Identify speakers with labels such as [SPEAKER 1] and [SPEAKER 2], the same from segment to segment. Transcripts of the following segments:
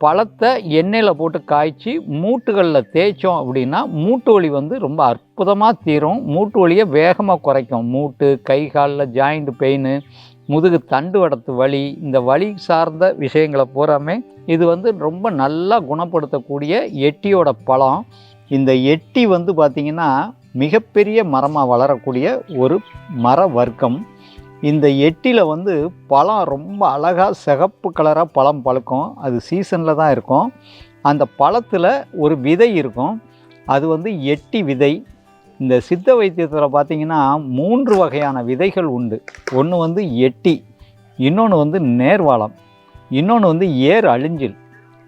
[SPEAKER 1] பழத்தை எண்ணெயில் போட்டு காய்ச்சி மூட்டுகளில் தேய்ச்சோம் அப்படின்னா மூட்டு வலி வந்து ரொம்ப அற்புதமாக தீரும். மூட்டு வலியை வேகமாக குறைக்கும். மூட்டு கை காலில் ஜாயிண்ட் பெயின் முதுகு தண்டு வடத்து வலி இந்த வலி சார்ந்த விஷயங்களை பூராமே இது வந்து ரொம்ப நல்லா குணப்படுத்தக்கூடிய எட்டியோட பழம். இந்த எட்டி வந்து பார்த்திங்கன்னா மிகப்பெரிய மரமாக வளரக்கூடிய ஒரு மர வர்க்கம் இந்த எட்டியில் வந்து பழம் ரொம்ப அழகாக சிகப்பு கலராக பழம் பழுக்கும். அது சீசனில் தான் இருக்கும். அந்த பழத்தில் ஒரு விதை இருக்கும். அது வந்து எட்டி விதை. இந்த சித்த வைத்தியத்தில் பார்த்தீங்கன்னா மூன்று வகையான விதைகள் உண்டு. ஒன்று வந்து எட்டி இன்னொன்று வந்து நேர்வாளம் இன்னொன்று வந்து ஏர் அழிஞ்சில்.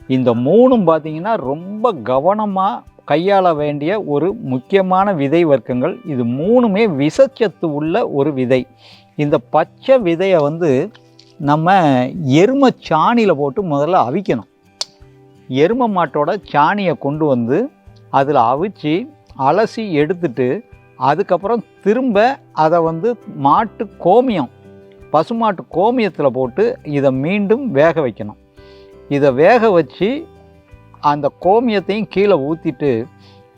[SPEAKER 1] இந்த மூணும் பார்த்திங்கன்னா ரொம்ப கவனமாக கையாள வேண்டிய ஒரு முக்கியமான விதை வர்க்கங்கள். இது மூணுமே விசச்சத்து உள்ள ஒரு விதை. இந்த பச்சை விதையை வந்து நம்ம எருமை சாணியில் போட்டு முதல்ல அவிக்கணும். எருமை மாட்டோட சாணியை கொண்டு வந்து அதில் அவிச்சு அலசி எடுத்துட்டு அதுக்கப்புறம் திரும்ப அதை வந்து மாட்டு கோமியம் பசுமாட்டு கோமியத்தில் போட்டு இதை மீண்டும் வேக வைக்கணும். இதை வேக வச்சு அந்த கோமியத்தையும் கீழே ஊற்றிட்டு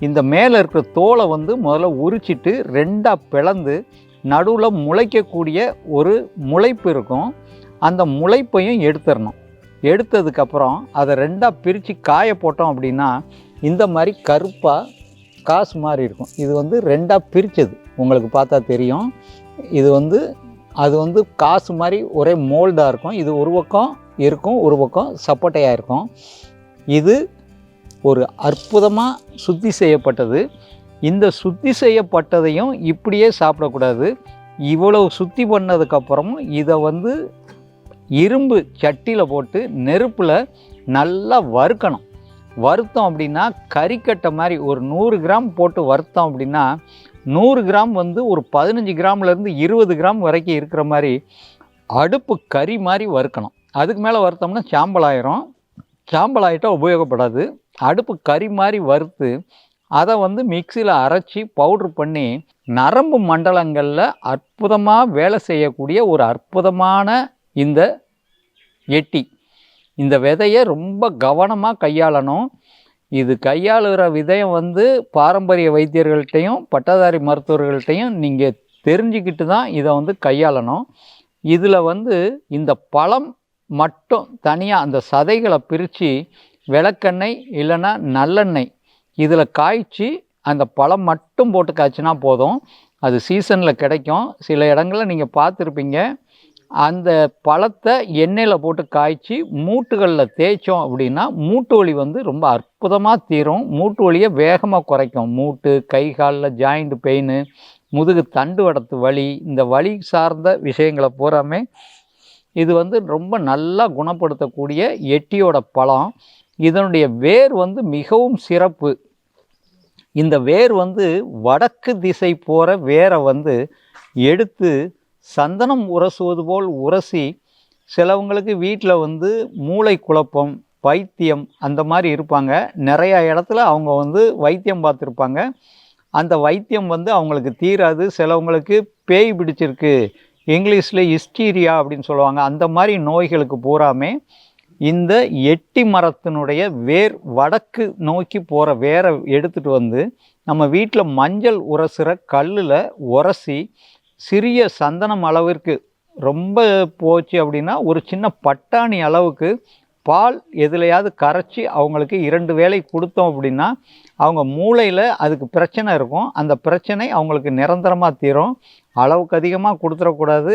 [SPEAKER 1] இந்த மேலே இருக்கிற தோலை வந்து முதல்ல உரிச்சிட்டு ரெண்டாக பிளந்து நடுவில் முளைக்கக்கூடிய ஒரு முளைப்பு இருக்கும். அந்த முளைப்பையும் எடுத்துடணும். எடுத்ததுக்கப்புறம் அதை ரெண்டாக பிரித்து காய போட்டோம் அப்படின்னா இந்த மாதிரி கருப்பாக காசு மாதிரி இருக்கும். இது வந்து ரெண்டாக பிரித்தது உங்களுக்கு பார்த்தா தெரியும். இது வந்து அது வந்து காசு மாதிரி ஒரே மோல்டாக இருக்கும். இது ஒரு பக்கம் இருக்கும் ஒரு பக்கம் சப்போட்டையாக இருக்கும். இது ஒரு அற்புதமாக சுத்தி செய்யப்பட்டது. இந்த சுத்தி செய்யப்பட்டதையும் இப்படியே சாப்பிடக்கூடாது. இவ்வளவு சுத்தி பண்ணதுக்கப்புறமும் இதை வந்து இரும்பு சட்டியில் போட்டு நெருப்பில் நல்லா வறுக்கணும். வறுத்தோம் அப்படின்னா கறிக்கட்டை மாதிரி ஒரு நூறு கிராம் போட்டு வறுத்தோம் அப்படின்னா நூறு கிராம் வந்து ஒரு பதினஞ்சு கிராம்லேருந்து இருபது கிராம் வரைக்கும் இருக்கிற மாதிரி அடுப்பு கறி மாதிரி வறுக்கணும். அதுக்கு மேலே வறுத்தோம்னா சாம்பல் ஆயிரும். சாம்பல் ஆகிட்டால் உபயோகப்படாது. அடுப்பு கறி மாதிரி வறுத்து அதை வந்து மிக்சியில் அரைச்சி பவுட்ரு பண்ணி நரம்பு மண்டலங்களில் அற்புதமாக வேலை செய்யக்கூடிய ஒரு அற்புதமான இந்த எட்டி. இந்த விதையை ரொம்ப கவனமாக கையாளணும். இது கையாளுகிற விதையம் வந்து பாரம்பரிய வைத்தியர்கள்ட்டையும் பட்டதாரி மருத்துவர்கள்ட்டையும் நீங்கள் தெரிஞ்சுக்கிட்டு தான் இதை வந்து கையாளணும். இதில் வந்து இந்த பழம் மட்டும் தனியாக அந்த சதைகளை பிரித்து விளக்கெண்ணெய் இல்லைன்னா நல்லெண்ணெய் இதில் காய்ச்சி அந்த பழம் மட்டும் போட்டு காய்ச்சினா போதும். அது சீசனில் கிடைக்கும். சில இடங்களில் நீங்கள் பார்த்துருப்பீங்க. அந்த பழத்தை எண்ணெயில் போட்டு காய்ச்சி மூட்டுகளில் தேய்ச்சோம் அப்படின்னா மூட்டு வலி வந்து ரொம்ப அற்புதமாக தீரும். மூட்டு வலியை வேகமாக குறைக்கும். மூட்டு கை காலில் ஜாயிண்ட் பெயின் முதுகு தண்டு வடத்து வலி இந்த வலி சார்ந்த விஷயங்களை பூராமே இது வந்து ரொம்ப நல்லா குணப்படுத்தக்கூடிய எட்டியோட பழம். இதனுடைய வேர் வந்து மிகவும் சிறப்பு. இந்த வேர் வந்து வடக்கு திசை போகிற வேரை வந்து எடுத்து சந்தனம் உரசுவது போல் உரசி சிலவங்களுக்கு வீட்டில் வந்து மூளை குழப்பம் வைத்தியம் அந்த மாதிரி இருப்பாங்க. நிறையா இடத்துல அவங்க வந்து வைத்தியம் பார்த்துருப்பாங்க. அந்த வைத்தியம் வந்து அவங்களுக்கு தீராது. சிலவங்களுக்கு பேய் பிடிச்சிருக்கு இங்கிலீஷில் ஹிஸ்டீரியா அப்படின்னு சொல்லுவாங்க. அந்த மாதிரி நோய்களுக்கு பூராமே இந்த எட்டி மரத்தினுடைய வேர் வடக்கு நோக்கி போகிற வேரை எடுத்துகிட்டு வந்து நம்ம வீட்டில் மஞ்சள் உரசுகிற கல்லில் உரசி சிறிய சந்தனம் அளவிற்கு ரொம்ப போச்சு அப்படின்னா ஒரு சின்ன பட்டாணி அளவுக்கு பால் எதுலையாவது கரைச்சி அவங்களுக்கு இரண்டு வேலை கொடுத்தோம் அப்படின்னா அவங்க மூளையில் அதுக்கு பிரச்சனை இருக்கும். அந்த பிரச்சனை அவங்களுக்கு நிரந்தரமாக தீரும். அளவுக்கு அதிகமாக கொடுத்துடக்கூடாது.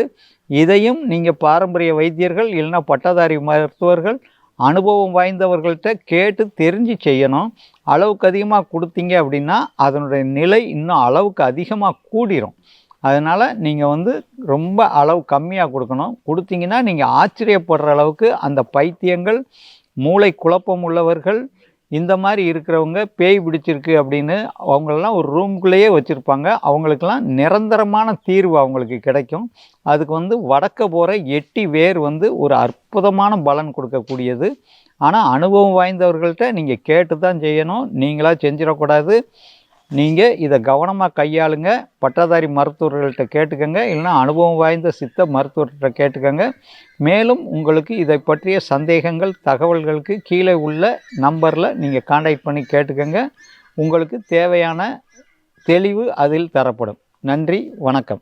[SPEAKER 1] இதையும் நீங்கள் பாரம்பரிய வைத்தியர்கள் இல்லைன்னா பட்டதாரி மருத்துவர்கள் அனுபவம் வாய்ந்தவர்கள்ட்ட கேட்டு தெரிஞ்சு செய்யணும். அளவுக்கு அதிகமாக கொடுத்தீங்க அப்படின்னா அதனுடைய நிலை இன்னும் அளவுக்கு அதிகமாக கூடிரும். அதனால் நீங்கள் வந்து ரொம்ப அளவு கம்மியாக கொடுக்கணும். கொடுத்தீங்கன்னா நீங்கள் ஆச்சரியப்படுற அளவுக்கு அந்த பைத்தியங்கள் மூளை குழப்பம் உள்ளவர்கள் இந்த மாதிரி இருக்கிறவங்க பேய் பிடிச்சிருக்கு அப்படின்னு அவங்களெல்லாம் ஒரு ரூம்குள்ளேயே வச்சுருப்பாங்க. அவங்களுக்கெல்லாம் நிரந்தரமான தீர்வு அவங்களுக்கு கிடைக்கும். அதுக்கு வந்து வடக்க போகிற எட்டி வேர் வந்து ஒரு அற்புதமான பலன் கொடுக்கக்கூடியது. ஆனால் அனுபவம் வாய்ந்தவர்கள்ட்ட நீங்கள் கேட்டு தான் செய்யணும். நீங்களாக செஞ்சிடக்கூடாது. நீங்கள் இதை கவனமாக கையாளுங்க. பட்டதாரி மருத்துவர்கள்ட்ட கேட்டுக்கோங்க. இல்லைன்னா அனுபவம் வாய்ந்த சித்த மருத்துவர்கிட்ட கேட்டுக்கோங்க. மேலும் உங்களுக்கு இதை பற்றிய சந்தேகங்கள் தகவல்களுக்கு கீழே உள்ள நம்பரில் நீங்கள் காண்டாக்ட் பண்ணி கேட்டுக்கோங்க. உங்களுக்கு தேவையான தெளிவு அதில் தரப்படும். நன்றி வணக்கம்.